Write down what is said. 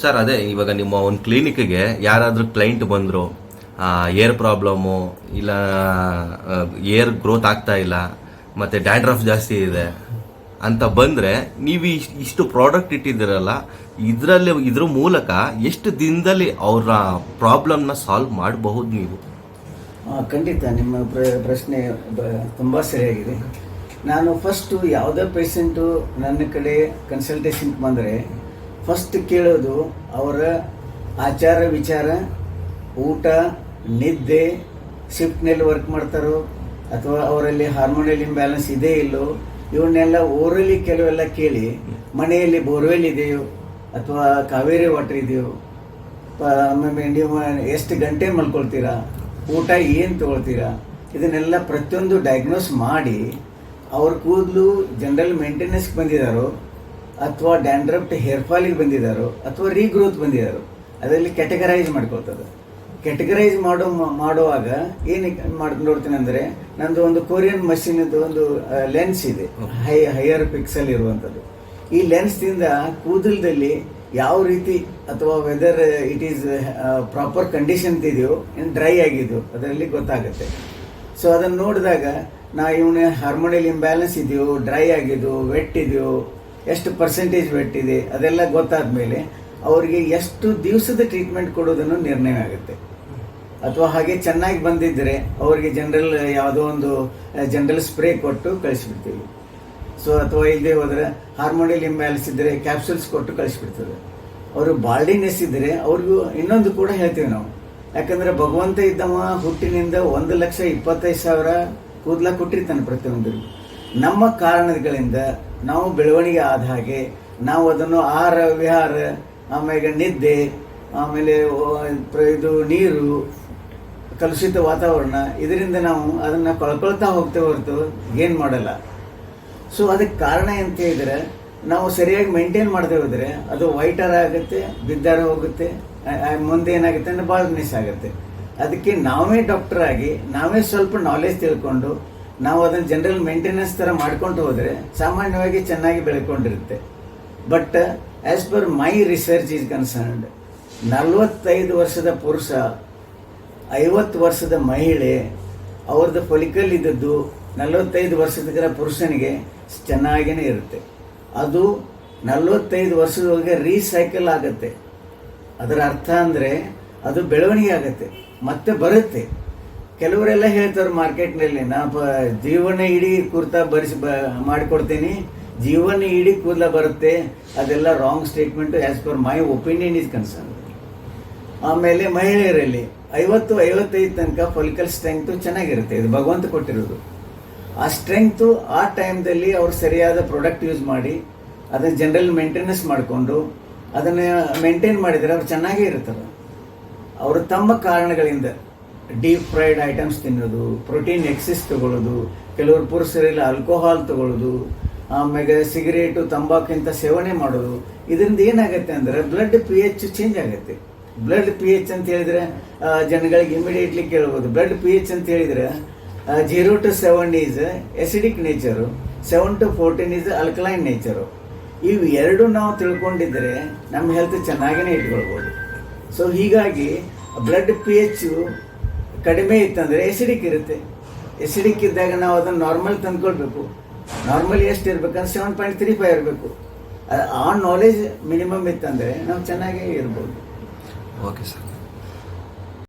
Sir, ಅದೇ, ಇವಾಗ ನಿಮ್ಮ ಒಂದು ಕ್ಲಿನಿಕ್ಗೆ ಯಾರಾದರೂ ಕ್ಲೈಂಟ್ ಬಂದರು ಏರ್ ಪ್ರಾಬ್ಲಮ್ಮು ಇಲ್ಲ ಏರ್ ಗ್ರೋತ್ ಆಗ್ತಾ ಇಲ್ಲ, ಮತ್ತು ಡ್ಯಾಂಡ್ರಫ್ ಜಾಸ್ತಿ ಇದೆ ಅಂತ ಬಂದರೆ, ನೀವು ಇಷ್ಟು ಪ್ರಾಡಕ್ಟ್ ಇಟ್ಟಿದ್ದೀರಲ್ಲ, ಇದರಲ್ಲಿ, ಇದ್ರ ಮೂಲಕ ಎಷ್ಟು ದಿನದಲ್ಲಿ ಅವರ ಪ್ರಾಬ್ಲಮ್ನ ಸಾಲ್ವ್ ಮಾಡಬಹುದು ನೀವು? ಖಂಡಿತ ನಿಮ್ಮ ಪ್ರ- ಪ್ರಶ್ನೆ ತುಂಬ ಸರಿಯಾಗಿದೆ. ನಾನು ಫಸ್ಟು ಯಾವುದೇ ಪೇಷಂಟು ನನ್ನ ಕಡೆ ಕನ್ಸಲ್ಟೇಷನ್ಗೆ ಬಂದರೆ ಫಸ್ಟ್ ಕೇಳೋದು ಅವರ ಆಚಾರ, ವಿಚಾರ, ಊಟ, ನಿದ್ದೆ, ಶಿಫ್ಟ್ನಲ್ಲಿ ವರ್ಕ್ ಮಾಡ್ತಾರೋ, ಅಥವಾ ಅವರಲ್ಲಿ ಹಾರ್ಮೋನಿಯಲ್ ಇಂಬ್ಯಾಲೆನ್ಸ್ ಇದೇ ಇಲ್ಲೋ ಇವನ್ನೆಲ್ಲ ಓರಲ್ಲಿ ಕೆಲವೆಲ್ಲ ಕೇಳಿ, ಮನೆಯಲ್ಲಿ ಬೋರ್ವೆಲ್ ಇದೆಯೋ, ಅಥವಾ ಕಾವೇರಿ ವಾಟರ್ ಇದೆಯೋ ನೀವು ಎಷ್ಟು ಗಂಟೆ ಮಲ್ಕೊಳ್ತೀರಾ, ಊಟ ಏನು ತೊಗೊಳ್ತೀರಾ, ಇದನ್ನೆಲ್ಲ ಪ್ರತಿಯೊಂದು ಡಯಾಗ್ನೋಸ್ ಮಾಡಿ, ಅವ್ರ ಕೂದಲು ಜನರಲ್ ಮೇಂಟೆನೆನ್ಸ್ಗೆ ಬಂದಿದ್ದಾರೋ ಅಥವಾ ಡ್ಯಾಂಡ್ರಫ್ಟ್ ಹೇರ್ ಫಾಲಿಗೆ ಬಂದಿದಾರೋ ಅಥವಾ ರೀಗ್ರೋತ್ ಬಂದಿದಾರೋ ಅದರಲ್ಲಿ ಕ್ಯಾಟಗರೈಸ್ ಮಾಡ್ಕೊಳ್ತದೆ. ಕ್ಯಾಟಗರೈಸ್ ಮಾಡೋ ಮಾಡುವಾಗ ಏನು ಮಾಡಿ ನೋಡ್ತೀನಿ ಅಂದರೆ ನಂದು ಒಂದು ಕೊರಿಯನ್ ಮಷೀನದು ಒಂದು ಲೆನ್ಸ್ ಇದೆ. ಹೈ ಹೈಯರ್ ಪಿಕ್ಸಲ್ ಇರುವಂಥದ್ದು ಈ ಲೆನ್ಸ್ದಿಂದ ಕೂದಲದಲ್ಲಿ ಯಾವ ರೀತಿ ಅಥವಾ weather it is proper condition ಇದೆಯೋ ಏನು ಡ್ರೈ ಆಗಿದೆಯೋ ಅದರಲ್ಲಿ ಗೊತ್ತಾಗುತ್ತೆ. ಸೊ ಅದನ್ನು ನೋಡಿದಾಗ ನಾ ಇವನ ಹಾರ್ಮೋನಿಯಲ್ ಇಂಬ್ಯಾಲೆನ್ಸ್ ಇದೆಯೋ ಡ್ರೈ ಆಗಿದೆಯೋ ವೆಟ್ ಇದೆಯೋ ಎಷ್ಟು ಪರ್ಸೆಂಟೇಜ್ ವೆಟ್ ಇದೆ ಅದೆಲ್ಲ ಗೊತ್ತಾದ ಮೇಲೆ ಅವರಿಗೆ ಎಷ್ಟು ದಿವಸದ ಟ್ರೀಟ್ಮೆಂಟ್ ಕೊಡೋದನ್ನು ನಿರ್ಣಯ ಆಗುತ್ತೆ. ಅಥವಾ ಹಾಗೆ ಚೆನ್ನಾಗಿ ಬಂದಿದ್ದರೆ ಅವರಿಗೆ ಜನರಲ್ ಯಾವುದೋ ಒಂದು ಜನರಲ್ ಸ್ಪ್ರೇ ಕೊಟ್ಟು ಕಳಿಸ್ಬಿಡ್ತೀವಿ. ಸೊ ಅಥವಾ ಇಲ್ಲದೆ ಹೋದರೆ ಹಾರ್ಮೋನಿಯಲ್ ಇಂಬ್ಯಾಲೆನ್ಸ್ ಇದ್ದರೆ ಕ್ಯಾಪ್ಸೂಲ್ಸ್ ಕೊಟ್ಟು ಕಳಿಸ್ಬಿಡ್ತದೆ. ಅವರು ಬಾಲ್ಡಿನೆಸ್ ಇದ್ದರೆ ಅವ್ರಿಗೂ ಇನ್ನೊಂದು ಕೂಡ ಹೇಳ್ತೀವಿ ನಾವು. ಯಾಕಂದ್ರೆ ಭಗವಂತ ಇದ್ದವ ಹುಟ್ಟಿನಿಂದ ಒಂದು ಲಕ್ಷ ಇಪ್ಪತ್ತೈದು ಸಾವಿರ ಕೂದಲ ಕೊಟ್ಟಿರ್ತಾನೆ ಪ್ರತಿಯೊಂದರಿಗೂ. ನಮ್ಮ ಕಾರಣಗಳಿಂದ ನಾವು ಬೆಳವಣಿಗೆ ಆದ ಹಾಗೆ ನಾವು ಅದನ್ನು ಆಹಾರ, ವಿಹಾರ, ಆಮೇಲೆ ನಿದ್ದೆ, ಆಮೇಲೆ ಇದು ನೀರು, ಕಲುಷಿತ ವಾತಾವರಣ, ಇದರಿಂದ ನಾವು ಅದನ್ನು ಕಳ್ಕೊಳ್ತಾ ಹೋಗ್ತೇವೆ ಹೊರತು ಏನು ಮಾಡಲ್ಲ. ಸೊ ಅದಕ್ಕೆ ಕಾರಣ ಅಂತ ಹೇಳಿದ್ರೆ, ನಾವು ಸರಿಯಾಗಿ ಮೇಂಟೈನ್ ಮಾಡದೆ ಹೋದರೆ ಅದು ವೈಟರ್ ಆಗುತ್ತೆ, ಬಿದ್ದಾರ ಹೋಗುತ್ತೆ ಮುಂದೆ ಏನಾಗುತ್ತೆ ಅಂದರೆ ಭಾಳ ಮಿಸ್ ಆಗುತ್ತೆ. ಅದಕ್ಕೆ ನಾವೇ ಡಾಕ್ಟರ್ ಆಗಿ, ನಾವೇ ಸ್ವಲ್ಪ ನಾಲೆಜ್ ತಿಳ್ಕೊಂಡು ನಾವು ಅದನ್ನು ಜನರಲ್ ಮೇಂಟೆನೆನ್ಸ್ ಥರ ಮಾಡ್ಕೊಂಡು ಹೋದರೆ ಸಾಮಾನ್ಯವಾಗಿ ಚೆನ್ನಾಗಿ ಬೆಳ್ಕೊಂಡಿರುತ್ತೆ. But as per my research is concerned ನಲವತ್ತೈದು ವರ್ಷದ ಪುರುಷ, ಐವತ್ತು ವರ್ಷದ ಮಹಿಳೆ ಅವ್ರದ್ದು ಪೊಲಿಕಲ್ ಇದ್ದದ್ದು ನಲವತ್ತೈದು ವರ್ಷದ ಪುರುಷನಿಗೆ ಚೆನ್ನಾಗಿನೇ ಇರುತ್ತೆ. ಅದು ನಲವತ್ತೈದು ವರ್ಷದೊಳಗೆ ರೀಸೈಕಲ್ ಆಗುತ್ತೆ. ಅದರ ಅರ್ಥ ಅಂದರೆ ಅದು ಬೆಳವಣಿಗೆ ಆಗುತ್ತೆ. ಮತ್ತೆ ಬರುತ್ತೆ. ಕೆಲವರೆಲ್ಲ ಹೇಳ್ತಾರೆ ಮಾರ್ಕೆಟ್ನಲ್ಲಿ, ನಾ ಜೀವನ ಇಡೀ ಕುರ್ತಾ ಬರಿಸಿ ಬ ಮಾಡಿಕೊಡ್ತೀನಿ, ಜೀವನ ಇಡೀ ಕೂದಲ ಬರುತ್ತೆ, ಅದೆಲ್ಲ wrong statement as per my opinion is concern ಆಮೇಲೆ ಮಹಿಳೆಯರಲ್ಲಿ ಐವತ್ತು, ಐವತ್ತೈದು ತನಕ ಫೊಲಿಕಲ್ ಸ್ಟ್ರೆಂಗ್ತು ಚೆನ್ನಾಗಿರುತ್ತೆ, ಇದು ಭಗವಂತ ಕೊಟ್ಟಿರೋದು. ಆ ಸ್ಟ್ರೆಂಗ್ತು ಆ ಟೈಮ್ದಲ್ಲಿ ಅವ್ರು ಸರಿಯಾದ ಪ್ರಾಡಕ್ಟ್ ಯೂಸ್ ಮಾಡಿ, ಅದನ್ನು ಜನರಲ್ ಮೇಂಟೆನೆನ್ಸ್ ಮಾಡಿಕೊಂಡು, ಅದನ್ನು ಮೇಂಟೈನ್ ಮಾಡಿದರೆ ಅವ್ರು ಚೆನ್ನಾಗೇ ಇರ್ತಾರೆ. ಅವರು ತಮ್ಮ ಕಾರಣಗಳಿಂದ ಡೀಪ್ ಫ್ರೈಡ್ ಐಟಮ್ಸ್ ತಿನ್ನೋದು, ಪ್ರೋಟೀನ್ ಎಕ್ಸಿಸ್ ತಗೊಳ್ಳೋದು, ಕೆಲವರು ಪುರುಷರಲ್ಲಿ ಆಲ್ಕೋಹಾಲ್ ತಗೊಳ್ಳೋದು ಆಮೇಲೆ ಸಿಗರೇಟು, ತಂಬಾಕಿಂತ ಸೇವನೆ ಮಾಡೋದು. ಇದರಿಂದ ಏನಾಗುತ್ತೆ ಅಂದರೆ ಬ್ಲಡ್ ಪಿ ಎಚ್ ಚೇಂಜ್ ಆಗುತ್ತೆ. ಬ್ಲಡ್ ಪಿ ಎಚ್ ಅಂತ ಹೇಳಿದ್ರೆ ಜನಗಳಿಗೆ ಇಮಿಡಿಯೇಟ್ಲಿ ಕೇಳ್ಬೋದು. ಬ್ಲಡ್ ಪಿ ಎಚ್ ಅಂತ ಹೇಳಿದ್ರೆ zero to seven is acidic nature seven to fourteen is alkaline nature ಇವು ಎರಡು ನಾವು ತಿಳ್ಕೊಂಡಿದ್ರೆ ನಮ್ಮ ಹೆಲ್ತ್ ಚೆನ್ನಾಗೇ ಇಟ್ಕೊಳ್ಬೋದು. ಸೊ ಹೀಗಾಗಿ ಬ್ಲಡ್ ಪಿ ಎಚ್ ಕಡಿಮೆ ಇತ್ತಂದರೆ ಎಸಿಡಿಕ್ ಇರುತ್ತೆ. ಎಸಿಡಿಕ್ ಇದ್ದಾಗ ನಾವು ಅದನ್ನು ನಾರ್ಮಲ್ ತಂದ್ಕೊಳ್ಬೇಕು. ನಾರ್ಮಲ್ ಎಷ್ಟು ಇರಬೇಕಂದ್ರೆ ಸೆವೆನ್ ಪಾಯಿಂಟ್ ತ್ರೀ ಫೈವ್ ಇರಬೇಕು. ಆ ನಾಲೆಜ್ ಮಿನಿಮಮ್ ಇತ್ತಂದರೆ ನಾವು ಚೆನ್ನಾಗೇ ಇರ್ಬೋದು. Okay sir